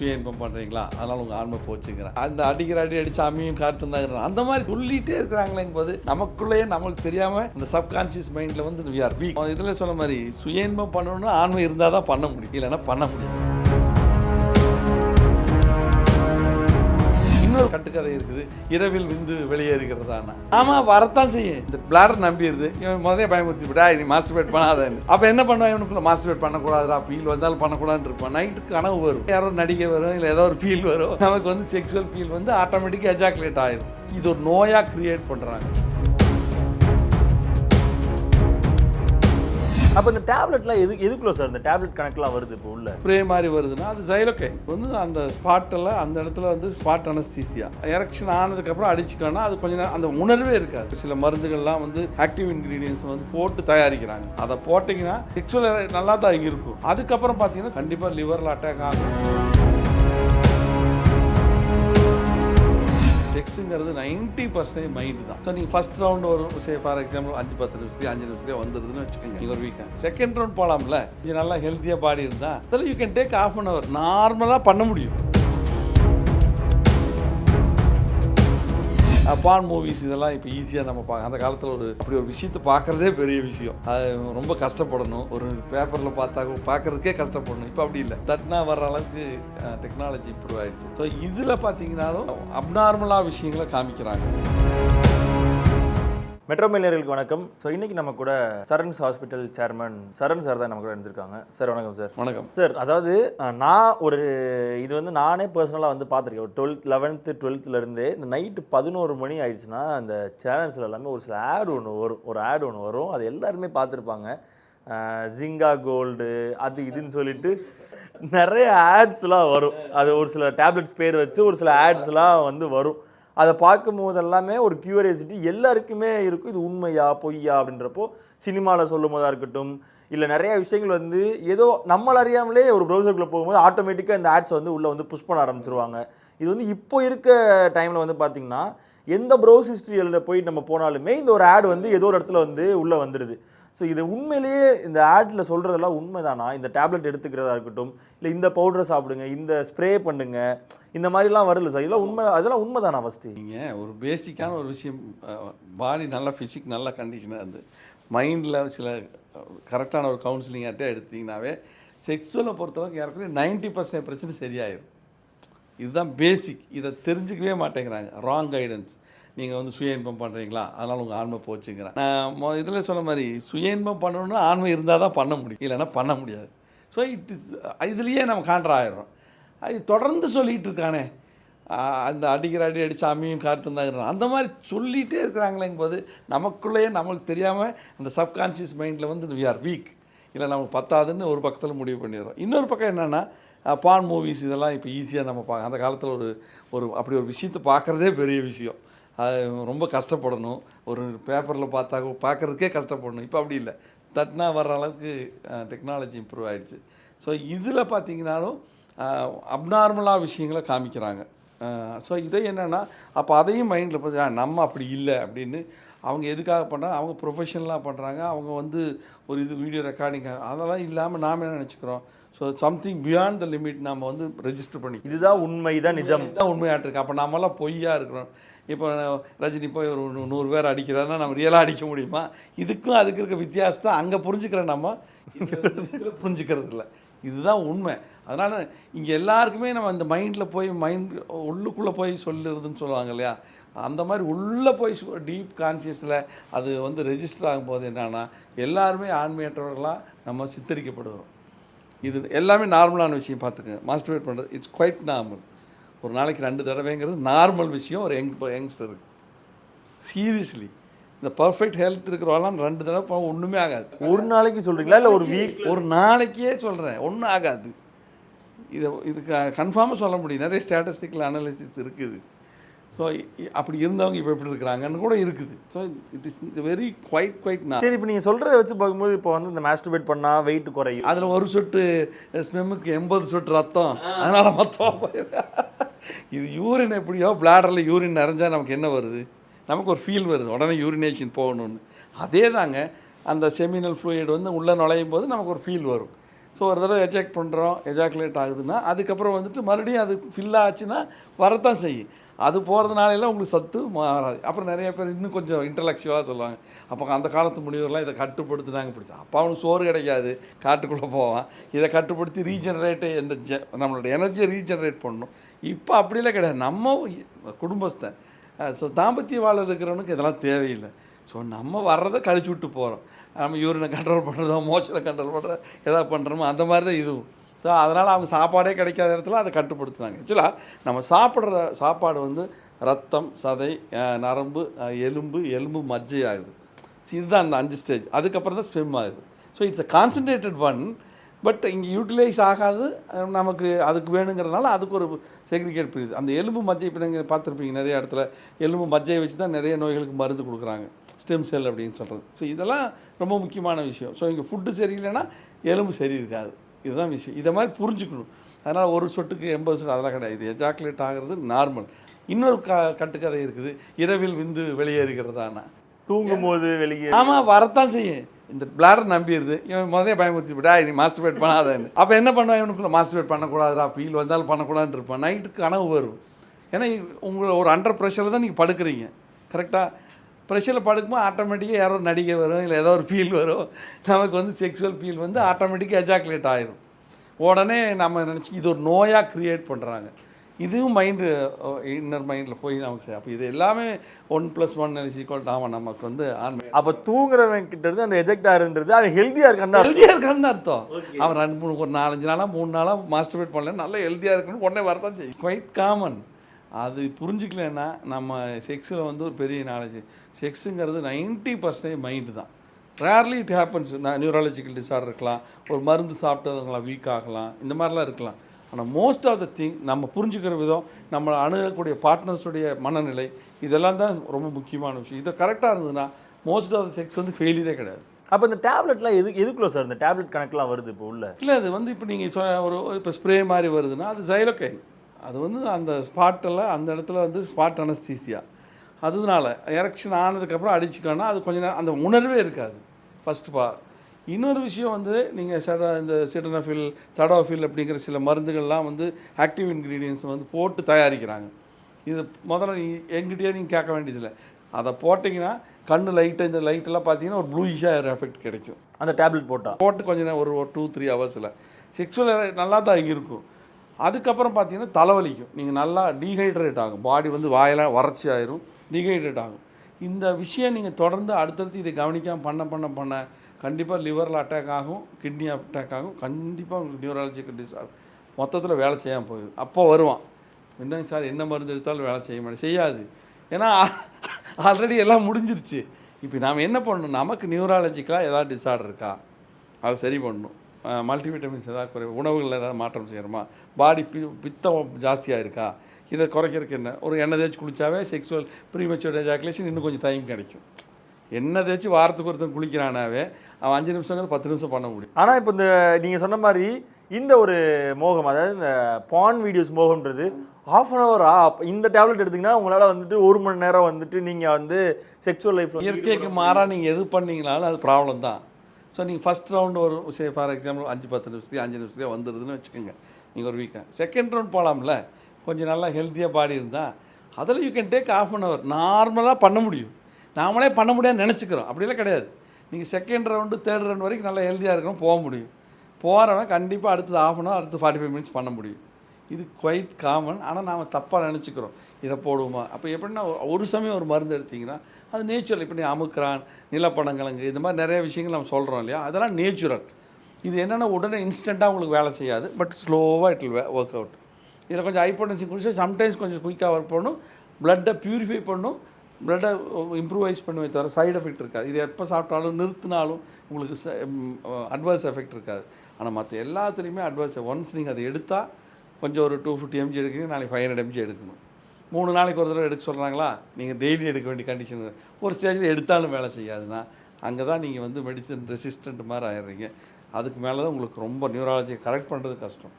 சுய இன்பம் பண்ணுறீங்களா அதனால் உங்கள் ஆன்மை போச்சுங்கிறேன். அந்த அடிக்கிற அடி அடிச்சு அம்மியும் காத்துந்தாங்கிறேன் அந்த மாதிரி சொல்லிகிட்டே இருக்கிறாங்களேங்க போது நமக்குள்ளேயே நம்மளுக்கு தெரியாமல் இந்த சப்கான்ஷியஸ் மைண்டில் வந்து வி ஆர் வீக் இதில் சொன்ன மாதிரி சுய இன்பம் பண்ணணும்னா ஆன்மை இருந்தால் தான் பண்ண முடியும். இல்லைன்னா பண்ண முடியும் கட்டுக்கதை இருக்குது. இரவில் விந்து வெளியேறுகிறதான? ஆமாம் வரத்தான் செய்யும். இந்த பிளாடர் நம்பிடுது. இவன் முதல்ல பயமுறுத்தி விட்டா நீ மாஸ்டர்பேட் பண்ணாதன்னு அப்போ என்ன பண்ணுவேன்? இவனுக்குள்ள மாஸ்டர்பேட் பண்ணக்கூடாதுடா. ஃபீல் வந்தாலும் பண்ணக்கூடாதுன்னு இருப்பான். நைட்டு கனவு வரும். யாரோ நடிகை வரும் இல்லை ஏதோ ஒரு ஃபீல் வரும். நமக்கு வந்து செக்ஷுவல் ஃபீல் வந்து ஆட்டோமேட்டிக்காக எஜாக்குலேட் ஆயிடும் இது ஒரு நோயாக கிரியேட் பண்ணுறாங்க அப்போ இந்த டேப்லெட்லாம் எது எதுக்குள்ள சார் இந்த டேப்லெட் கணக்கெலாம் வருது இப்போ உள்ள? ஸ்ப்ரே மாதிரி வருதுன்னா அது ஜைலோகைன் வந்து அந்த ஸ்பாட்டில் அந்த இடத்துல வந்து ஸ்பாட் அனஸ்தீசியா எரெக்ஷன் ஆனதுக்கப்புறம் அடிச்சுக்கணும்னா அது கொஞ்சம் நேரம் அந்த உணர்வே இருக்காது. சில மருந்துகள்லாம் வந்து ஆக்டிவ் இன்க்ரீடியன்ஸ் வந்து போட்டு தயாரிக்கிறாங்க. அதை போட்டிங்கன்னா செக்ஷுவல் நல்லா தான் இருக்கும். அதுக்கப்புறம் பார்த்தீங்கன்னா கண்டிப்பாக லிவரில் அட்டாக் ஆகும். செக்ஸுங்கிறது நைன்ட்டி பர்சன்டேஜ் மைண்டு தான். ஸோ நீங்கள் ஃபஸ்ட் ரவுண்ட் வரும் சே ஃபார் எக்ஸாம்பிள் அஞ்சு பத்து நிமிஷத்துலேயே அஞ்சு நிமிஷத்துலேயே வந்துருதுன்னு வச்சுக்கோங்க. நீங்கள் ஒரு வீக்கெண்ட் செகண்ட் ரவுண்ட் போகலாம்ல கொஞ்சம் நல்லா ஹெல்த்தியாக பாடி இருந்தால் அதில் you can take half an hour நார்மலாக பண்ண முடியும். பான் மூவிஸ் இதெல்லாம் இப்போ ஈஸியாக நம்ம பார்க்க அந்த காலத்தில் ஒரு அப்படி ஒரு விஷயத்தை பார்க்குறதே பெரிய விஷயம். அது ரொம்ப கஷ்டப்படணும். ஒரு பேப்பரில் பார்த்தா பார்க்குறதுக்கே கஷ்டப்படணும். இப்போ அப்படி இல்லை. தட்னா வர்ற அளவுக்கு டெக்னாலஜி இம்ப்ரூவ் ஆகிடுச்சு ஸோ இதில் பார்த்தீங்கன்னாலும் அப்நார்மலாக விஷயங்களை காமிக்கிறாங்க. மெட்ரோ மேலியர்களுக்கு வணக்கம். ஸோ இன்னைக்கு நம்ம கூட Charan's hospital chairman Charan sir தான் நம்ம கூட இருந்திருக்காங்க சார் வணக்கம் சார். வணக்கம். சார் அதாவது நான் ஒரு இது வந்து நானே பர்சனலாக வந்து பார்த்துருக்கேன். ஒரு டுவெல்த் லெவன்த்து டுவெல்த்துலேருந்தே இந்த நைட்டு பதினோரு மணி ஆயிடுச்சுன்னா அந்த சேனல்ஸில் எல்லாமே ஒரு சில ஆட் ஒன்று வரும் ஒரு ஆட் ஒன்று வரும். அது எல்லாருமே பார்த்துருப்பாங்க. ஜிங்கா கோல்டு அது இதுன்னு சொல்லிட்டு நிறைய ஆட்ஸ்லாம் வரும். அது ஒரு சில டேப்லெட்ஸ் பேர் வச்சு ஒரு சில ஆட்ஸ்லாம் வந்து வரும். அதை பார்க்கும்போது எல்லாமே ஒரு கியூரியாசிட்டி எல்லாருக்குமே இருக்கும். இது உண்மையா பொய்யா அப்படின்றப்போ சினிமாவில் சொல்லும் போதா இருக்கட்டும் இல்லை நிறைய விஷயங்கள் வந்து ஏதோ நம்மள அறியாமலே ஒரு ப்ரௌசருக்குள்ளே போகும்போது ஆட்டோமேட்டிக்காக இந்த ஆட்ஸ் வந்து உள்ளே வந்து புஷ் பண்ண ஆரம்பிச்சிருவாங்க. இது வந்து இப்போ இருக்க டைமில் வந்து பார்த்தீங்கன்னா எந்த ப்ரௌஸ் ஹிஸ்ட்ரியில் போய் நம்ம போனாலுமே இந்த ஒரு ஆட் வந்து ஏதோ ஒரு இடத்துல வந்து உள்ளே வந்துடுது ஸோ இது உண்மையிலேயே இந்த ஆட்ல சொல்கிறதெல்லாம் உண்மைதானா? இந்த டேப்லெட் எடுத்துக்கிறதா இருக்கட்டும் இல்லை இந்த பவுடரை சாப்பிடுங்க இந்த ஸ்ப்ரே பண்ணுங்க இந்த மாதிரிலாம் வரல சார்? இதெல்லாம் உண்மை அதெல்லாம் உண்மைதானா ஃபஸ்ட்டு நீங்கள் ஒரு பேசிக்கான ஒரு விஷயம் பாடி நல்லா ஃபிசிக் நல்ல கண்டிஷனாக இருந்து மைண்டில் சில கரெக்டான ஒரு கவுன்சிலிங்காட்டே எடுத்தீங்கன்னாவே செக்ஸுவலை பொறுத்தளவுக்கு ஏற்கனவே நைன்ட்டி பர்சன்ட் பிரச்சனை சரியாயிடும் இதுதான் பேசிக் இதை தெரிஞ்சுக்கவே மாட்டேங்கிறாங்க. ராங் கைடன்ஸ் நீங்கள் வந்து சுய இன்பம் பண்ணுறீங்களா அதனால் உங்கள் ஆன்மை போச்சுங்கிறேன். நான் இதில் சொன்ன மாதிரி சுய இன்பம் பண்ணணும்னா ஆன்மை இருந்தால் தான் பண்ண முடியும். இல்லைன்னா பண்ண முடியாது. ஸோ இட் இஸ் இதுலேயே நம்ம காண்ட்ரா ஆயிடுறோம். அது தொடர்ந்து சொல்லிகிட்டு இருக்கானே. அந்த அடிக்கிற அடி அடிச்சு அம்மியும் காத்துந்தாங்கிறான் அந்த மாதிரி சொல்லிகிட்டே இருக்கிறாங்களேங்கும் போது நமக்குள்ளேயே நம்மளுக்கு தெரியாமல் அந்த சப்கான்ஷியஸ் மைண்டில் வந்து வி ஆர் வீக் இல்லை நமக்கு பத்தாதுன்னு ஒரு பக்கத்தில் முடிவு பண்ணிடுறோம். இன்னொரு பக்கம் என்னென்னா பான் மூவிஸ் இதெல்லாம் இப்போ ஈஸியாக நம்ம பார்க்க அந்த காலத்தில் ஒரு ஒரு அப்படி ஒரு விஷயத்தை பார்க்குறதே பெரிய விஷயம். ரொம்ப கஷ்டப்படணும். ஒரு பேப்பரில் பார்த்தா பார்க்குறதுக்கே கஷ்டப்படணும். இப்போ அப்படி இல்லை. தட்னா வர்ற அளவுக்கு டெக்னாலஜி இம்ப்ரூவ் ஆயிடுச்சு. ஸோ இதில் பார்த்தீங்கன்னாலும் அப்நார்மலாக விஷயங்களை காமிக்கிறாங்க. ஸோ இதை என்னென்னா அப்போ அதையும் மைண்டில் பார்த்து "ஆ, நம்ம அப்படி இல்லை அப்படின்னு அவங்க எதுக்காக பண்ணுறாங்க அவங்க ப்ரொஃபஷனலாக பண்ணுறாங்க அவங்க வந்து ஒரு இது வீடியோ ரெக்கார்டிங் அதெல்லாம் இல்லாமல் நாம் என்ன நினச்சிக்கிறோம்? So something beyond the limit நம்ம வந்து ரெஜிஸ்டர் பண்ணி இதுதான் உண்மை இதான் நிஜம். தான் உண்மையாட்டு இருக்கு. அப்போ நாமெல்லாம் பொய்யா இருக்கிறோம். இப்போ ரஜினி போய் ஒரு நூ- நூறு பேர் அடிக்கிறாருன்னா நம்ம ரியலாக அடிக்க முடியுமா? இதுக்கும் அதுக்கு இருக்க வித்தியாசத்தை அங்கே புரிஞ்சுக்கிறேன் நம்ம. புரிஞ்சுக்கிறது இல்லை இதுதான் உண்மை. அதனால் இங்கே எல்லாருக்குமே நம்ம இந்த மைண்டில் போய் மைண்ட் உள்ளுக்குள்ளே போய் சொல்லுறதுன்னு சொல்லுவாங்க இல்லையா? அந்த மாதிரி உள்ளே போய் டீப் கான்சியஸில் அது வந்து ரெஜிஸ்டர் ஆகும்போது என்னன்னா எல்லாருமே ஆண்மையற்றவர்களாக நம்ம சித்தரிக்கப்படுகிறோம். இது எல்லாமே நார்மலான விஷயம் பார்த்துக்கங்க. மாஸ்டர்பேட் பண்ணுறது இட்ஸ் குவைட் நார்மல் ஒரு நாளைக்கு ரெண்டு தடவைங்கிறது நார்மல் விஷயம் ஒரு யங் யங்ஸ்டருக்கு சீரியஸ்லி. இந்த பர்ஃபெக்ட் ஹெல்த் இருக்கிறவெல்லாம் ரெண்டு தடவை போனால் ஒன்றுமே ஆகாது. ஒரு நாளைக்கு சொல்றீங்களா? இல்லை ஒரு வீக் ஒரு நாளைக்கே சொல்கிறேன் ஒன்றும் ஆகாது. இதை இது கன்ஃபார்மாக சொல்ல முடியும். நிறைய ஸ்டாட்டிஸ்டிக்கல் அனாலிசிஸ் இருக்குது. ஸோ அப்படி இருந்தவங்க இப்போ எப்படி இருக்கிறாங்கன்னு கூட இருக்குது. So it is very quite quite நான் சரி இப்போ நீங்கள் சொல்கிறத வச்சு பார்க்கும்போது இப்போ வந்து இந்த மாஸ்டர்பேட் பண்ணால் வெயிட் குறையும். அதில் ஒரு சொட்டு ஸ்மெம்முக்கு எண்பது சொட்டு ரத்தம். அதனால் மொத்தமாக போயிடும் இது யூரின் எப்படியோ பிளாடரில் யூரின் நிறைஞ்சா நமக்கு என்ன வருது? நமக்கு ஒரு ஃபீல் வருது. உடனே யூரினேஷன் போகணும்னு. அதே தாங்க அந்த செமினல் ஃப்ளூயிட் வந்து உள்ளே நுழையும் போது நமக்கு ஒரு ஃபீல் வரும். ஸோ ஒரு தடவை எஜாக்ட் பண்ணுறோம் எஜாக்குலேட் ஆகுதுன்னா அதுக்கப்புறம் வந்துட்டு மறுபடியும் அது ஃபில் ஆச்சுன்னா வரத்தான் செய்யும். அது போகிறதுனால உங்களுக்கு சத்து மாறாது. அப்புறம் நிறைய பேர் இன்னும் கொஞ்சம் இன்டலெக்சுவலாக சொல்லுவாங்க. அப்போ அந்த காலத்து முனிவர்லாம் இதை கட்டுப்படுத்துனாங்க பிடிச்சா அப்போ அவனுக்கு சோறு கிடைக்காது. காட்டுக்குள்ளே போவான். இதை கட்டுப்படுத்தி ரீஜெனரேட்டு இந்த ஜெ நம்மளோட எனர்ஜியை ரீஜெனரேட் பண்ணணும். இப்போ அப்படிலாம் கிடையாது. நம்ம குடும்பஸ்தன் ஸோ தாம்பத்திய வாழ இருக்கிறவனுக்கு இதெல்லாம் தேவையில்லை. ஸோ நம்ம வர்றதை கழிச்சு விட்டு போகிறோம் நம்ம யூரினை கண்ட்ரோல் பண்ணுறதோ மோஷனை கண்ட்ரோல் பண்ணுறதோ எதாவது பண்ணுறோமோ அந்த மாதிரி தான் இதுவும். ஸோ அதனால் அவங்க சாப்பாடே கிடைக்காத இடத்துல அதை கட்டுப்படுத்துனாங்க ஆக்சுவலாக நம்ம சாப்பிட்ற சாப்பாடு வந்து ரத்தம் சதை நரம்பு எலும்பு எலும்பு மஜ்ஜை ஆகுது ஸோ இதுதான் அந்த அஞ்சு ஸ்டேஜ் அதுக்கப்புறம் தான் ஸ்விம் ஆகுது. So it's a concentrated one but இங்கே யூட்டிலைஸ் ஆகாது. நமக்கு அதுக்கு வேணுங்கிறதுனால அதுக்கு ஒரு செக்ரிகேட் பிரியுது அந்த எலும்பு மஜ்ஜை இப்போ நீங்கள் பார்த்துருப்பீங்க நிறைய இடத்துல. எலும்பு மஜ்ஜையை வச்சு தான் நிறைய நோய்களுக்கு மருந்து கொடுக்குறாங்க. ஸ்டெம் செல் அப்படின்னு சொல்கிறது ஸோ இதெல்லாம் ரொம்ப முக்கியமான விஷயம். ஸோ இங்கே ஃபுட்டு சரியில்லைன்னா எலும்பு சரி இருக்காது. இதுதான் விஷயம். இதை மாதிரி புரிஞ்சுக்கணும். அதனால் ஒரு சொட்டுக்கு எண்பது சொட்டு அதெல்லாம் கிடையாது. எஜாக்குலேட் ஆகிறது நார்மல் இன்னொரு க கட்டுக்கதை இருக்குது. இரவில் விந்து வெளியேறுகிறதானா. தூங்கும் போது வெளியே ஆமாம் வரத்தான் செய்யும். இந்த பிளாடர் நம்பிடுது. இவன் முதலே பயமுறுத்தி விட்டா நீ மாஸ்டர்பேட் பண்ணாதான்னு அப்போ என்ன பண்ணுவான் இவனுக்குள்ள மாஸ்டர்பேட் பண்ணக்கூடாதுடா ஃபீல் வந்தாலும் பண்ணக்கூடாதுன்னு இருப்பான். நைட்டுக்கு கனவு வரும். ஏன்னா உங்களை ஒரு அண்டர் ப்ரெஷரில் தான் நீங்கள் படுக்கிறீங்க. கரெக்டாக ப்ரெஷரில் படுக்கும்போது ஆட்டோமேட்டிக்காக யாரோ ஒரு நடிகை வரும் இல்லை ஏதோ ஒரு ஃபீல் வரும். நமக்கு வந்து செக்ஷுவல் ஃபீல் வந்து ஆட்டோமேட்டிக்காக எஜாக்குலேட் ஆயிரும். உடனே நம்ம நினச்சி இது ஒரு நோயாக க்ரியேட் பண்ணுறாங்க இதுவும் மைண்டு இன்னர் மைண்டில் போய் நமக்கு செய்யும் அப்போ இது எல்லாமே ஒன் ப்ளஸ் ஒன் ஈக்குவல் ஆமாம் நமக்கு வந்து ஆன்மை அப்ப தூங்குறவன் கிட்ட இருந்து அந்த எஜெக்ட் ஆகுன்றது அவன் ஹெல்தியா இருக்கான்னு ஹெல்த்தியாக இருக்கான்னு அர்த்தம். அவன் ரெண்டு மூணு ஒரு நாலஞ்சு நாளாக மூணு நாளாக மாஸ்டர்பேட் பண்ணல நல்லா ஹெல்த்தியாக இருக்கணும் உடனே வரதான் செய்யும். குவைட் காமன் அது புரிஞ்சுக்கலன்னா நம்ம செக்ஸில் வந்து ஒரு பெரிய நாலேஜ் செக்ஸுங்கிறது நைன்ட்டி பர்சன்டேஜ் மைண்டு தான். Rarely it happens neurological disorder இருக்கலாம் ஒரு மருந்து சாப்பிட்டதுங்களாம் வீக் ஆகலாம் இந்த மாதிரிலாம் இருக்கலாம். ஆனால் மோஸ்ட் ஆஃப் த திங் நம்ம புரிஞ்சுக்கிற விதம் நம்ம அணுகக்கூடிய பார்ட்னர்ஸுடைய மனநிலை இதெல்லாம் தான் ரொம்ப முக்கியமான விஷயம். இது கரெக்டாக இருந்ததுன்னா மோஸ்ட் ஆஃப் த செக்ஸ் வந்து ஃபெயிலியரே கிடையாது. அப்ப இந்த டேப்லெட்லாம் எது எதுக்குள்ள சார் இந்த டேப்லெட் கணக்குலாம் வருது இப்போ உள்ள? இல்லை அது வந்து இப்போ நீங்கள் சொ ஒரு இப்போ ஸ்ப்ரே மாதிரி வருதுன்னா அது ஜைலோகைன் அது வந்து அந்த ஸ்பாட்டில் அந்த இடத்துல வந்து ஸ்பாட் அனஸ்தீசியா அதனால எரெக்ஷன் ஆனதுக்கப்புறம் அடிச்சுக்கோன்னா அது கொஞ்ச நேரம் அந்த உணர்வே இருக்காது. ஃபஸ்ட் பா இன்னொரு விஷயம் வந்து நீங்கள் செட இந்த சிடனஃபில் தடோஃபில் அப்படிங்கிற சில மருந்துகள்லாம் வந்து ஆக்டிவ் இன்க்ரீடியன்ஸ் வந்து போட்டு தயாரிக்கிறாங்க. இது முதல்ல நீ எங்கிட்டயே நீங்கள் கேட்க வேண்டியதில்லை. அதை போட்டிங்கன்னா கண்ணு லைட்டு இந்த லைட்டெல்லாம் பார்த்தீங்கன்னா ஒரு ப்ளூயிஷாக எஃபெக்ட் கிடைக்கும். அந்த டேப்லெட் போட்டா? போட்டு கொஞ்ச நேரம் ஒரு ஒரு டூ த்ரீ ஹவர்ஸில் செக்ஷுவல் நல்லா தான் இருக்கும். அதுக்கப்புறம் பார்த்தீங்கன்னா தலைவலிக்கும். நீங்கள் நல்லா டீஹைட்ரேட் ஆகும். பாடி வந்து வாயெல்லாம் வறட்சி ஆயிரும். டீஹைட்ரேட் ஆகும். இந்த விஷயம் நீங்கள் தொடர்ந்து அடுத்தடுத்து இதை கவனிக்காமல் பண்ண பண்ண பண்ண கண்டிப்பாக லிவரில் அட்டாக் ஆகும் கிட்னி அட்டாக் ஆகும். கண்டிப்பாக உங்களுக்கு நியூரலஜிக்கல் டிசார்டர் மொத்தத்தில் வேலை செய்யாமல் போயிடும். அப்போ வருவான். என்னங்க சார் என்ன மருந்து எடுத்தாலும் வேலை செய்ய மாட்டேன். செய்யாது. ஏன்னா ஆல்ரெடி எல்லாம் முடிஞ்சிருச்சு. இப்போ நாம் என்ன பண்ணணும்? நமக்கு நியூராலஜிக்கலாக ஏதாவது டிசார்டர் இருக்கா? அதை சரி பண்ணணும். மல்டிவிட்டமின்ஸ் ஏதாவது குறை உணவுகளில் ஏதாவது மாற்றம் செய்யணுமா? பாடி பி பித்தம் ஜாஸ்தியாக இருக்கா? இதை குறைக்கிறதுக்கு என்ன? ஒரு எண்ணெய் தேய்ச்சி குளித்தாவே செக்ஸுவல் ப்ரீமெச்சுவர் எஜாக்குலேஷன் இன்னும் கொஞ்சம் டைம் கிடைக்கும். எண்ணெய் தேய்ச்சி வாரத்துக்கு ஒருத்தன் குளிக்கிறானாவே அவன் அஞ்சு நிமிஷங்கிறது பத்து நிமிஷம் பண்ண முடியும். ஆனா இப்போ இந்த நீங்க சொன்ன மாதிரி இந்த ஒரு மோகம் அதாவது இந்த பான் வீடியோஸ் மோகம்ன்றது ஹாஃப் அன் ஹவர் இந்த டேப்லெட் எடுத்தீங்கன்னா உங்களால வந்துட்டு ஒரு மணி நேரம் வந்துட்டு நீங்க வந்து செக்ஷுவல் லைஃப்ல இயற்கைக்கு மாறாக நீங்கள் எது பண்ணீங்கனாலும் அது ப்ராப்ளம் தான். ஸோ நீங்கள் ஃபஸ்ட் ரவுண்டு ஒரு சே ஃபார் எக்ஸாம்பிள் அஞ்சு பத்து நிமிஷத்துலேயே அஞ்சு நிமிஷத்துலேயே வந்துடுதுன்னு வச்சுக்கோங்க. நீங்கள் ஒரு வீக்கெண்ட் செகண்ட் ரவுண்ட் போகலாம்ல கொஞ்சம் நல்லா ஹெல்த்தியாக பாடி இருந்தால் அதில் you can take half an hour நார்மலாக பண்ண முடியும். நாமளே பண்ண முடியாதுன்னு நினச்சிக்கிறோம். அப்படிலாம் கிடையாது. நீங்கள் செகண்ட் ரவுண்டு தேர்ட் ரவுண்ட் வரைக்கும் நல்லா ஹெல்த்தியாக இருக்கணும் போக முடியும். போகிறவன் கண்டிப்பாக அடுத்தது ஆஃப் அன் அவர் அடுத்து ஃபார்ட்டி ஃபைவ் மினிட்ஸ் பண்ண முடியும். இது குவைட் காமன் ஆனால் நாம் தப்பாக நினச்சிக்கிறோம். இதை போடுவோமா? அப்போ எப்படின்னா ஒரு சமயம் ஒரு மருந்து எடுத்திங்கன்னா அது நேச்சுரல் இப்போ நீ அமுக்கிறான் நிலப்படங்கிழங்கு இது மாதிரி நிறைய விஷயங்கள் நம்ம சொல்கிறோம் இல்லையா? அதெல்லாம் நேச்சுரல் இது என்னென்னா உடனே இன்ஸ்டண்ட்டாக உங்களுக்கு வேலை செய்யாது பட் ஸ்லோவாக இட் வில் ஒர்க் அவுட் இதில் கொஞ்சம் ஹைப்போட்டன்சி குடிச்சு சம்டைம்ஸ் கொஞ்சம் குயிக்காக ஒர்க் பண்ணும். ப்ளட்டை ப்யூரிஃபை பண்ணும். பிளட்டை இம்ப்ரூவைஸ் பண்ணுவே தவிர சைடு எஃபெக்ட் இருக்காது. இது எப்போ சாப்பிட்டாலும் நிறுத்தினாலும் உங்களுக்கு அட்வர்ஸ் எஃபெக்ட் இருக்காது. ஆனால் மற்ற எல்லாத்துலேயுமே அட்வர்ஸ் ஒன்ஸ் நீங்கள் அதை எடுத்தால் கொஞ்சம் ஒரு டூ ஃபிஃப்டி எம்ஜி எடுக்கிறீங்க நாளைக்கு ஃபைவ் ஹண்ட்ரட் எம்ஜி எடுக்கணும். மூணு நாளைக்கு ஒரு தடவை எடுக்க சொல்கிறாங்களா நீங்கள் டெய்லி எடுக்க வேண்டிய கண்டிஷன் ஒரு ஸ்டேஜில் எடுத்தாலும் வேலை செய்யாதுன்னா அங்கே தான் நீங்கள் வந்து மெடிசன் ரெசிஸ்டன்ட் மாதிரி ஆயிடுறீங்க. அதுக்கு மேலே தான் உங்களுக்கு ரொம்ப நியூராலஜியை கரெக்ட் பண்ணுறது கஷ்டம்.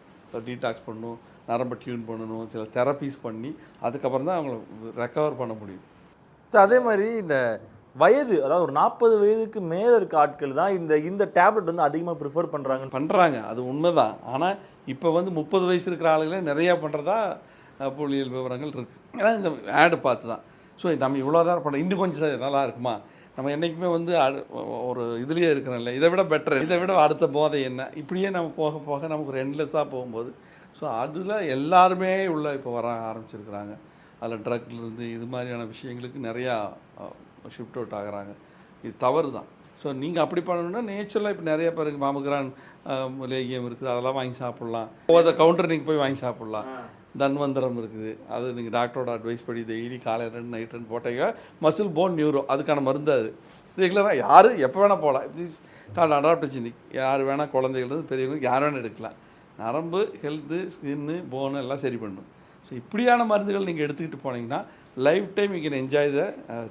டீடாக்ஸ் பண்ணணும் நரம்பை டியூன் பண்ணணும் சில தெரப்பீஸ் பண்ணி அதுக்கப்புறம் தான் அவங்கள ரெக்கவர் பண்ண முடியும். ஸோ அதே மாதிரி இந்த வயது அதாவது ஒரு நாற்பது வயதுக்கு மேல இருக்க ஆட்கள் தான் இந்த இந்த டேப்லெட் வந்து அதிகமாக ப்ரிஃபர் பண்ணுறாங்கன்னு பண்ணுறாங்க அது உண்மைதான். ஆனால் இப்போ வந்து முப்பது வயசு இருக்கிற ஆளுகளே நிறையா பண்ணுறதா புள்ளியியல் விவரங்கள் இருக்குது ஏன்னா இந்த ஆடு பார்த்து தான் ஸோ நம்ம இவ்வளோ நேரம் பண்ண இன்னும் கொஞ்சம் நல்லா இருக்குமா? நம்ம என்றைக்குமே வந்து அடு- ஒரு இதுலேயே இருக்கிறோம்ல இதை விட பெட்டர் இதை விட அடுத்த போதை என்ன? இப்படியே நம்ம போக போக நமக்கு ஒரு என்லெஸ்ஸாக போகும்போது ஸோ அதில் எல்லாருமே உள்ள இப்போ வர ஆரம்பிச்சிருக்கிறாங்க. அதில் ட்ரக்லேருந்து இது மாதிரியான விஷயங்களுக்கு நிறையா ஷிஃப்ட் அவுட் ஆகுறாங்க. இது தவறு தான். ஸோ நீங்கள் அப்படி பண்ணணும்னா நேச்சுரலாக இப்போ நிறைய பேருக்கு மாமகிரான் லேகியம் இருக்குது. அதெல்லாம் வாங்கி சாப்பிட்லாம். ஓத கவுண்டர் நீங்கள் போய் வாங்கி சாப்பிட்லாம். தன்வந்தரம் இருக்குது. அது நீங்கள் டாக்டரோட அட்வைஸ் படி டெய்லி காலையில் ரெண்டு நைட் ரெண்டு போட்டீங்க. மசில் போன் நியூரோ அதுக்கான மருந்து அது. ரெகுலராக யார் எப்போ வேணால் போகலாம். ப்ளீஸ் கால் அடாப்டேஷனிக் யார் வேணால் குழந்தைகள் பெரியவங்க யார் வேணால் எடுக்கலாம். நரம்பு ஹெல்த்து ஸ்கின்னு போனு எல்லாம் சரி பண்ணும். ஸோ இப்படியான மருந்துகள் நீங்கள் எடுத்துக்கிட்டு போனீங்கன்னா life time you can enjoy the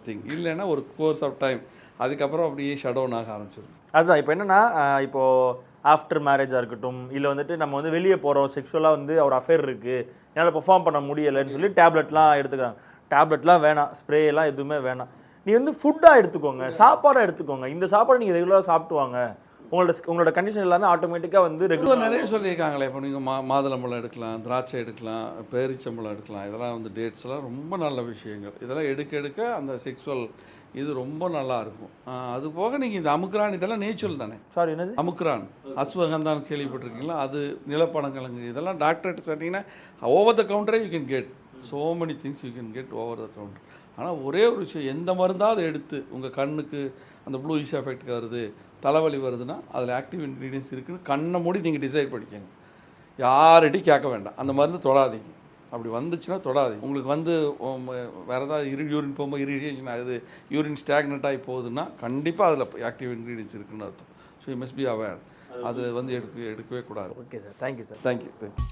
thing இல்லைன்னா ஒரு கோர்ஸ் ஆஃப் டைம் அதுக்கப்புறம் அப்படியே ஷட் டவுன் ஆக ஆரம்பிச்சிடும் அதுதான். இப்போ என்னன்னா இப்போது ஆஃப்டர் மேரேஜாக இருக்கட்டும் இல்லை வந்துட்டு நம்ம வந்து வெளியே போகிறோம் செக்ஷுவலாக வந்து ஒரு அஃபேர் இருக்குது என்னால் பெர்ஃபார்ம் பண்ண முடியலைன்னு சொல்லி டேப்லெட்லாம் எடுத்துக்கிறாங்க டேப்லெட்லாம் வேணாம் ஸ்ப்ரே எல்லாம் எதுவுமே வேணாம். நீ வந்து ஃபுட்டாக எடுத்துக்கோங்க சாப்பாடாக எடுத்துக்கோங்க. இந்த சாப்பாடு நீங்கள் ரெகுலராக சாப்பிட்டு வாங்க. உங்களோட உங்களோட கண்டிஷன் எல்லாமே ஆட்டோமேட்டிக்காக வந்து ரெகுலர் நிறைய சொல்லியிருக்காங்களே இப்போ நீங்கள் மா மாதுளம்பழம் எடுக்கலாம் திராட்சை எடுக்கலாம் பேரிச்சம்பழம் எடுக்கலாம் இதெல்லாம் வந்து டேட்ஸ்லாம் ரொம்ப நல்ல விஷயங்கள். இதெல்லாம் எடுக்க எடுக்க அந்த செக்ஸுவல் இது ரொம்ப நல்லா இருக்கும். அது போக நீங்கள் இந்த அமுக்ரான் இதெல்லாம் நேச்சுரல் தானே? சாரி என்னது? அமுக்ரான் அஸ்வகந்தான் கேள்விப்பட்டிருக்கீங்களா? அது நிலப்பழங்கிழங்கு இதெல்லாம் டாக்டர்கிட்ட சொன்னீங்கன்னா over the கவுண்டரே you can get so many things you can get over the counter ஆனால் ஒரே ஒரு விஷயம் எந்த மருந்தாவது எடுத்து உங்கள் கண்ணுக்கு அந்த ப்ளூயிஷ் எஃபெக்ட் வருது தலைவலி வருதுன்னா அதில் ஆக்டிவ் இன்க்ரீடியன்ஸ் இருக்குன்னு கண்ணை மூடி நீங்கள் டிசைட் பண்ணிக்கோங்க. யார்கிட்டையும் கேட்க வேண்டாம். அந்த மருந்து தொடாதீங்க. அப்படி வந்துச்சுன்னா தொடாதீங்க. உங்களுக்கு வந்து வேற ஏதாவது இரு யூரின் போகும்போது இரிட்டேஷன் ஆகுது யூரின் ஸ்டாக்னட் ஆகி போகுதுன்னா கண்டிப்பாக அதில் ஆக்டிவ் இன்க்ரீடியன்ஸ் இருக்குன்னு அர்த்தம். So you must be aware அது வந்து எடுக்க எடுக்கவே கூடாது. Okay sir thank you sir thank you thank you